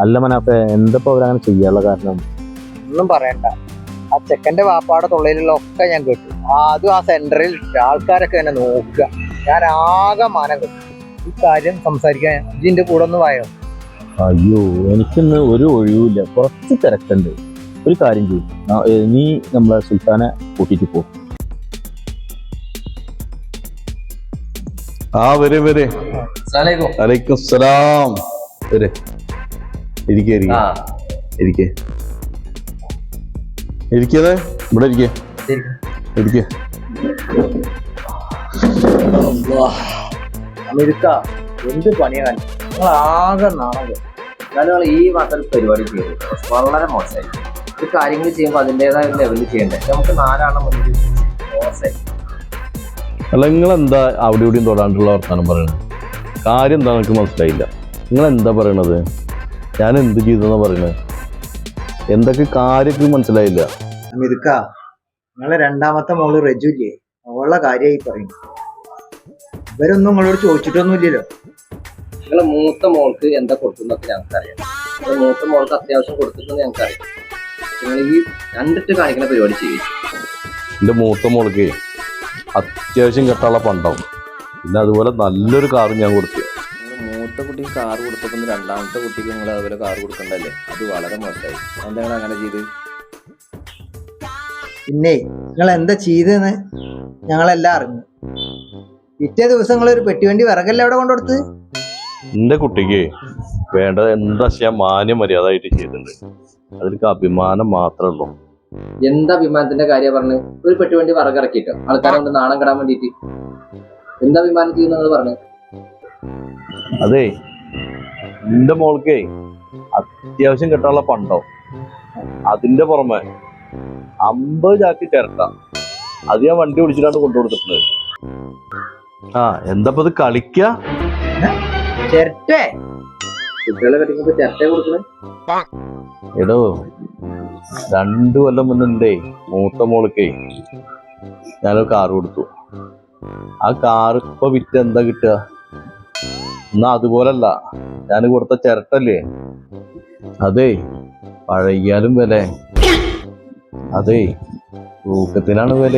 അല്ല മനാപ്പെ എന്തപ്പോ അവരങ്ങനെ ചെയ്യാനുള്ള കാരണം? ഒന്നും പറയണ്ട. ആ ചെക്കന്റെ വാപ്പാടെ തൊള്ളയിലുള്ള ഒക്കെ ഞാൻ കേട്ടു. അതും ആ സെന്ററിൽ ആൾക്കാരൊക്കെ എന്നെ നോക്കുക. ഞാൻ ആകെ മാനം കിട്ടും. ഈ കാര്യം സംസാരിക്കാൻ ഇതിന്റെ കൂടെ ഒന്ന് വായോ? അയ്യോ എനിക്കിന്ന് ഒരു ഒഴിവില്ല കുറച്ച് തിരക്കുണ്ട്. ഒരു കാര്യം ചെയ്യും. നീ നമ്മളെ സുൽത്താനെ കൂട്ടിട്ട് പോ. ആ വരെ വരെ. അലൈക്കും. സലാം വരെ. ഇരിക്കെ ഇരിക്കേ. ഇരിക്കെ. ഇരിക്കത് ഇവിടെ ഇരിക്കേ. ഇരിക്കെ. അമേരിക്ക എന്ത് പണിയാണ് നിങ്ങൾ ആകെ നാണത്. എന്നാലും ഈ മാസം പരിപാടി ചെയ്തു. വളരെ മോശമായി. ഒരു കാര്യങ്ങൾ ചെയ്യുമ്പോൾ അതിന്റെതായ ഒരു ലെവലിൽ ചെയ്യണ്ടേ? നമുക്ക് നാലാളെ മുന്നിൽ മോശമായി. അല്ല നിങ്ങൾ എന്താ അവിടെ ഇവിടെയും തൊടാണ്ടുള്ള വർത്താനം പറയണത്? കാര്യം എന്താ നിങ്ങൾക്ക് മനസ്സിലായില്ല. നിങ്ങൾ എന്താ പറയണത്? ഞാൻ എന്ത് ചെയ്തെന്നാ പറയുന്നത് എന്തൊക്കെ കാര്യത്തിൽ മനസ്സിലായില്ല. നിങ്ങളെ രണ്ടാമത്തെ മോൾ റജു ഇല്ലേ അവളുടെ കാര്യമായി പറയുന്നു ഇവരൊന്നും നിങ്ങളോട് ചോദിച്ചിട്ടൊന്നുമില്ലല്ലോ. നിങ്ങളെ മൂത്ത മോൾക്ക് എന്താ കൊടുക്കുന്നൊക്കെ ഞങ്ങൾക്കറിയാം. നിങ്ങളെ മൂത്ത മോൾക്ക് അത്യാവശ്യം കൊടുത്തിട്ടുണ്ട് ഞങ്ങൾക്കറിയാം. നിങ്ങൾ ഈ കണ്ടിട്ട് കാണിക്കുന്ന പരിപാടി ചെയ്യും. എന്റെ മൂത്ത മോൾക്ക് അത്യാവശ്യം കെട്ടാനുള്ള പണ്ടാവും. പിന്നെ അതുപോലെ നല്ലൊരു കാറും ഞാൻ കൊടുത്തു. മൂത്ത കുട്ടിക്ക് കാർ കൊടുത്തപ്പോൾ രണ്ടാമത്തെ കുട്ടിക്ക് നിങ്ങൾ അതുപോലെ കാർ കൊടുക്കണ്ടല്ലേ? അത് വളരെ മോശമായി. എന്താ നിങ്ങൾ അങ്ങനെ ചെയ്ത്? പിന്നെ നിങ്ങൾ എന്താ ചെയ്തെന്ന്? ഞങ്ങളെല്ലാം അറിഞ്ഞു. പിറ്റേ ദിവസം നിങ്ങൾ ഒരു പെട്ടിവണ്ടി വിറകല്ലേ അവിടെ കൊണ്ടുകൊടുത്ത്? എന്റെ കുട്ടിക്ക് വേണ്ടത് എന്താ ചെയ്യാൻ മാന്യ മര്യാദയായിട്ട് ചെയ്തിട്ടുണ്ട്. അതിലേക്ക് അഭിമാനം മാത്രമേ ഉള്ളൂ. എന്താ വിമാനത്തിന്റെ കാര്യം പറഞ്ഞു? ഒരു പെട്ടി വണ്ടി വറകിറക്കിട്ടോ ആൾക്കാരെ കൊണ്ട് നാണം കെടാൻ വേണ്ടിയിട്ട്. എന്താ അഭിമാനം ചെയ്യുന്ന നിങ്ങൾ പറഞ്ഞു അതെ എന്റെ മോൾക്കേ അത്യാവശ്യം കിട്ടാനുള്ള പണ്ടോ? അതിന്റെ പുറമെ അമ്പത് ചാക്കി ചിരട്ട. അത് ഞാൻ വണ്ടി വിളിച്ചിട്ടാണ് കൊണ്ടുകൊടുത്തിട്ടുണ്ട് ആ എന്താ ഇത് കളിക്ക? എടോ രണ്ടു കൊല്ലം മുന്നേ മൂത്ത മോൾക്കേ ഞാനൊരു കാറ് കൊടുത്തു. ആ കാർ ഇപ്പൊ വിറ്റ് എന്താ കിട്ടുക? എന്നാ അതുപോലല്ല. ഞാൻ കൊടുത്ത ചിരട്ടല്ലേ? അതേ പഴകിയാലും വില. അതേ തൂക്കത്തിനാണ് വില.